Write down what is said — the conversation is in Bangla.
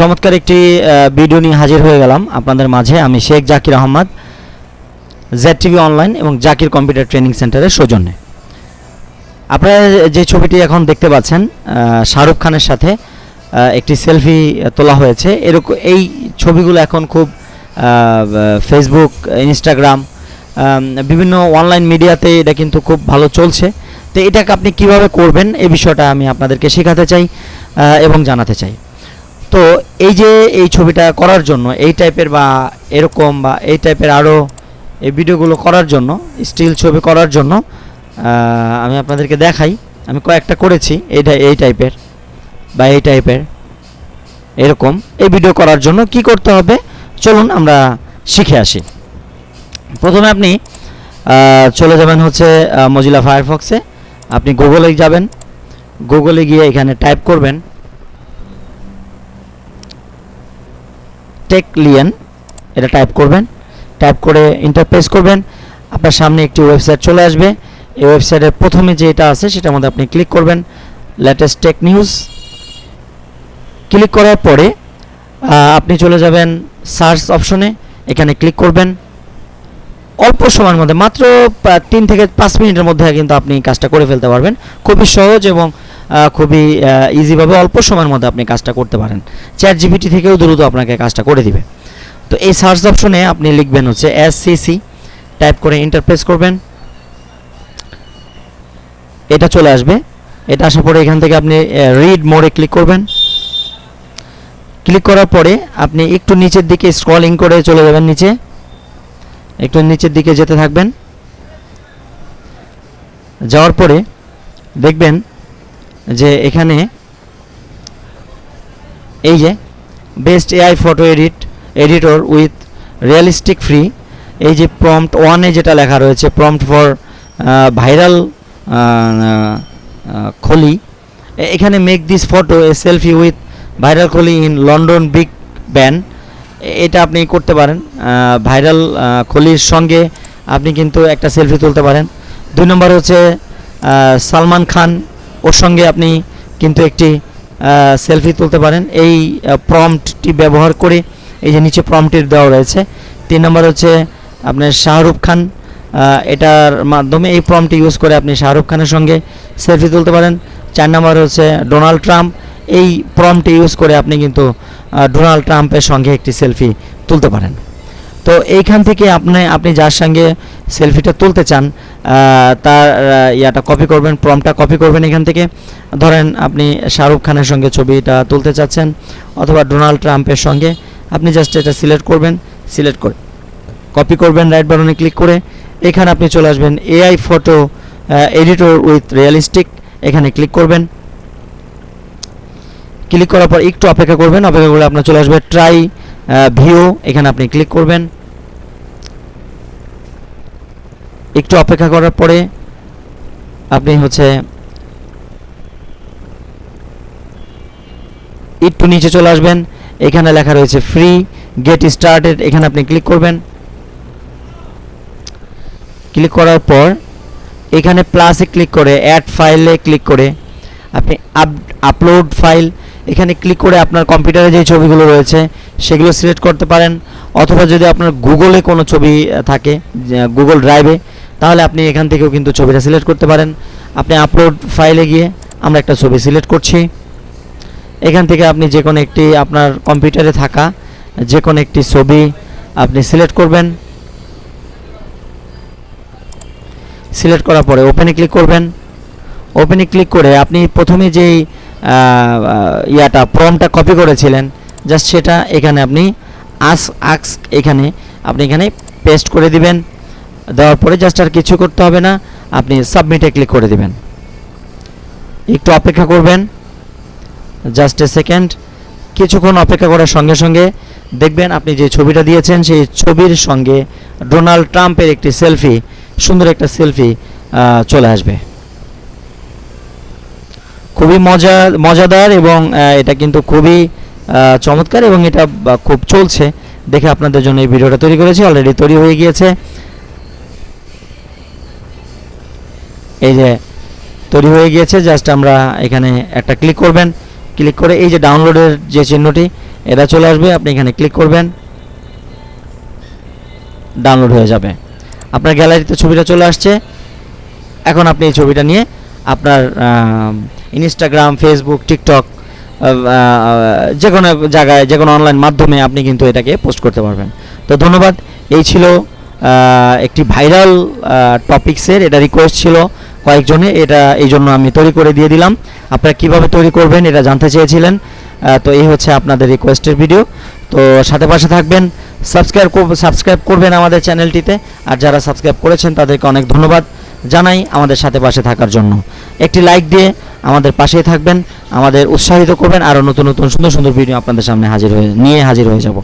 চমৎকার একটি ভিডিও নিয়ে হাজির হয়ে গেলাম আপনাদের মাঝে। আমি Sheikh Zakir Ahmed Z TV online এবং জাকির কম্পিউটার ট্রেনিং সেন্টারের সৌজন্যে। আপনারা যে ছবিটি এখন দেখতে পাচ্ছেন শাহরুখ খানের সাথে একটি সেলফি তোলা হয়েছে। এরকম এই ছবিগুলো এখন খুব ফেসবুক ইনস্টাগ্রাম বিভিন্ন অনলাইন মিডিয়াতে এটা কিন্তু খুব ভালো চলছে। তো এটাকে আপনি কীভাবে করবেন, এ বিষয়টা আমি আপনাদেরকে শেখাতে চাই এবং জানাতে চাই। তো এই যে এই ছবিটা করার জন্য, এই টাইপের বা এরকম বা এই টাইপের আরও এই ভিডিওগুলো করার জন্য স্টিল ছবি করার জন্য আমি আপনাদেরকে দেখাই। আমি কয়েকটা করেছি এইটা এই টাইপের বা এই টাইপের এরকম। এই ভিডিও করার জন্য কি করতে হবে? চলুন আমরা শিখে আসি। প্রথমে আপনি চলে যাবেন হচ্ছে মজিলা ফায়ারফক্সে আপনি গুগলে যাবেন। গুগলে গিয়ে এখানে টাইপ করবেন। টেকলিয়ান এটা টাইপ করবেন টাইপ করে ইন্টারপ্রেস করবেন, আপনার সামনে একটি ওয়েবসাইট চলে আসবে, এই ওয়েবসাইটের প্রথমে যেটা আছে সেটার মধ্যে আপনি ক্লিক করবেন লেটেস্ট টেক নিউজ ক্লিক করার পরে আপনি চলে যাবেন সার্চ অপশনে এখানে ক্লিক করবেন, অল্প সময়ের মধ্যে, মাত্র তিন থেকে পাঁচ মিনিটের মধ্যে কিন্তু আপনি কাজটা করে ফেলতে পারবেন। খুবই সহজ এবং খুবই ইজিভাবে অল্প সময়ের মধ্যে আপনি কাজটা করতে পারেন। চ্যাট জিপিটি থেকেও দ্রুত আপনাকে কাজটা করে দিবে। তো এই সার্চ অপশনে আপনি লিখবেন হচ্ছে এস সি টাইপ করে ইন্টারপ্রেস করবেন। এটা চলে আসবে। এটা আসার পরে এখান থেকে আপনি রিড মোড়ে ক্লিক করবেন। ক্লিক করার পরে আপনি একটু নিচের দিকে স্ক্রলিং করে চলে যাবেন নিচে। একটু নিচের দিকে যেতে থাকবেন। যাওয়ার পরে দেখবেন যে এখানে এই যে best AI photo edit editor with realistic free এই যে প্রম্পট ওয়ানে যেটা লেখা রয়েছে প্রম্পট ফর ভাইরাল খলি এখানে make this photo a selfie with viral Khali in London Big Ben এটা আপনি করতে পারেন ভাইরাল খলির সঙ্গে আপনি কিন্তু একটা সেলফি তুলতে পারেন। দুই নম্বর হচ্ছে সালমান খান ওর সঙ্গে আপনি কিন্তু একটি সেলফি তুলতে পারেন। এই প্রম্পটটি ব্যবহার করে এই যে নিচে প্রম্পটির দেওয়া রয়েছে। তিন নম্বর হচ্ছে আপনার শাহরুখ খান এটার মাধ্যমে এই প্রম্পটি ইউজ করে আপনি শাহরুখ খানের সঙ্গে সেলফি তুলতে পারেন। চার নম্বর হচ্ছে ডোনাল্ড ট্রাম্প, এই প্রম্পটি ইউজ করে আপনি কিন্তু ডোনাল্ড ট্রাম্পের সঙ্গে একটি সেলফি তুলতে পারেন। তো এইখান থেকে আপনি আপনি যার সঙ্গে সেলফিটা তুলতে চান তার ইয়াটা কপি করবেন প্রমটা কপি করবেন এখান থেকে। ধরেন আপনি শাহরুখ খানের সঙ্গে ছবিটা তুলতে চাচ্ছেন অথবা ডোনাল্ড ট্রাম্পের সঙ্গে, আপনি জাস্ট এটা সিলেক্ট করবেন সিলেক্ট করে কপি করবেন রাইট বাটনে ক্লিক করে। এখানে আপনি চলে আসবেন AI photo editor with realistic এখানে ক্লিক করবেন। ক্লিক করার পর একটু অপেক্ষা করবেন, অপেক্ষা করে আপনার চলে আসবে ট্রাই ভিও, এখানে আপনি ক্লিক করবেন। একটু অপেক্ষা করার পরে আপনি হচ্ছে একটু নিচে চলে আসবেন। এখানে লেখা রয়েছে ফ্রি গেট স্টার্টেড এখানে আপনি ক্লিক করবেন। ক্লিক করার পর এখানে প্লাসে ক্লিক করে অ্যাড ফাইলে ক্লিক করে আপনি আপ আপলোড ফাইল এখানে ক্লিক করে আপনার কম্পিউটারে যে ছবিগুলো রয়েছে, সেগুলো সিলেক্ট করতে পারেন। অথবা যদি আপনার গুগলে কোনো ছবি থাকে গুগল ড্রাইভে তাহলে আপনি এখান থেকেও কিন্তু ছবিটা সিলেক্ট করতে পারেন। আপনি আপলোড ফাইলে গিয়ে আমরা একটা ছবি সিলেক্ট করছি। এখান থেকে আপনি যে কোনো একটি আপনার কম্পিউটারে থাকা যে কোনো একটি ছবি আপনি সিলেক্ট করবেন। সিলেক্ট করার পরে ওপেনে ক্লিক করবেন। ওপেনে ক্লিক করে আপনি প্রথমে যেই ইয়াটা প্রমটা কপি করেছিলেন জাস্ট সেটা এখানে আপনি আস, আক্স, এখানে আপনি এখানে পেস্ট করে দিবেন। দেওয়ার পরে জাস্ট আর কিছু করতে হবে না, আপনি সাবমিটে ক্লিক করে দিবেন। একটু অপেক্ষা করবেন। জাস্ট এ সেকেন্ড কিছুক্ষণ অপেক্ষা করার সঙ্গে সঙ্গে দেখবেন আপনি যে ছবিটা দিয়েছেন, সেই ছবির সঙ্গে ডোনাল্ড ট্রাম্পের একটি সেলফি সুন্দর একটা সেলফি চলে আসবে। খুবই মজা, মজাদার এবং এটা কিন্তু খুবই চমৎকার এবং এটা খুব চলছে। দেখে আপনাদের জন্য এই ভিডিওটা তৈরি করেছি অলরেডি তৈরি হয়ে গিয়েছে। এই যে, তৈরি হয়ে গিয়েছে জাস্ট আমরা এখানে একটা ক্লিক করবেন। ক্লিক করে এই যে ডাউনলোডের যে চিহ্নটি, এটা চলে আসবে, আপনি এখানে ক্লিক করবেন। ডাউনলোড হয়ে যাবে। আপনার গ্যালারিতে ছবিটা চলে আসছে। এখন আপনি এই ছবিটা নিয়ে আপনার ইনস্টাগ্রাম ফেসবুক টিকটক যে কোনো জায়গায় যে কোনো অনলাইন মাধ্যমে আপনি কিন্তু এটাকে পোস্ট করতে পারবেন। তো ধন্যবাদ। এই ছিল একটি ভাইরাল টপিক্সের এটা রিকোয়েস্ট ছিল কয়েকজনে, এটা এই জন্য আমি তৈরি করে দিয়ে দিলাম। আপনারা কীভাবে তৈরি করবেন এটা জানতে চেয়েছিলেন তো এই হচ্ছে আপনাদের রিকোয়েস্টের ভিডিও তো সাথে পাশে থাকবেন সাবস্ক্রাইব সাবস্ক্রাইব করবেন আমাদের চ্যানেলটিতে আর যারা সাবস্ক্রাইব করেছেন, তাদেরকে অনেক ধন্যবাদ। জানাই আমাদের সাথে পাশে থাকার জন্য। একটি লাইক দিয়ে আমাদের পাশেই থাকবেন, আমাদের উৎসাহিত করবেন, আরও নতুন নতুন সুন্দর সুন্দর ভিডিও আপনাদের সামনে হাজির হয়ে নিয়ে হাজির হয়ে যাব।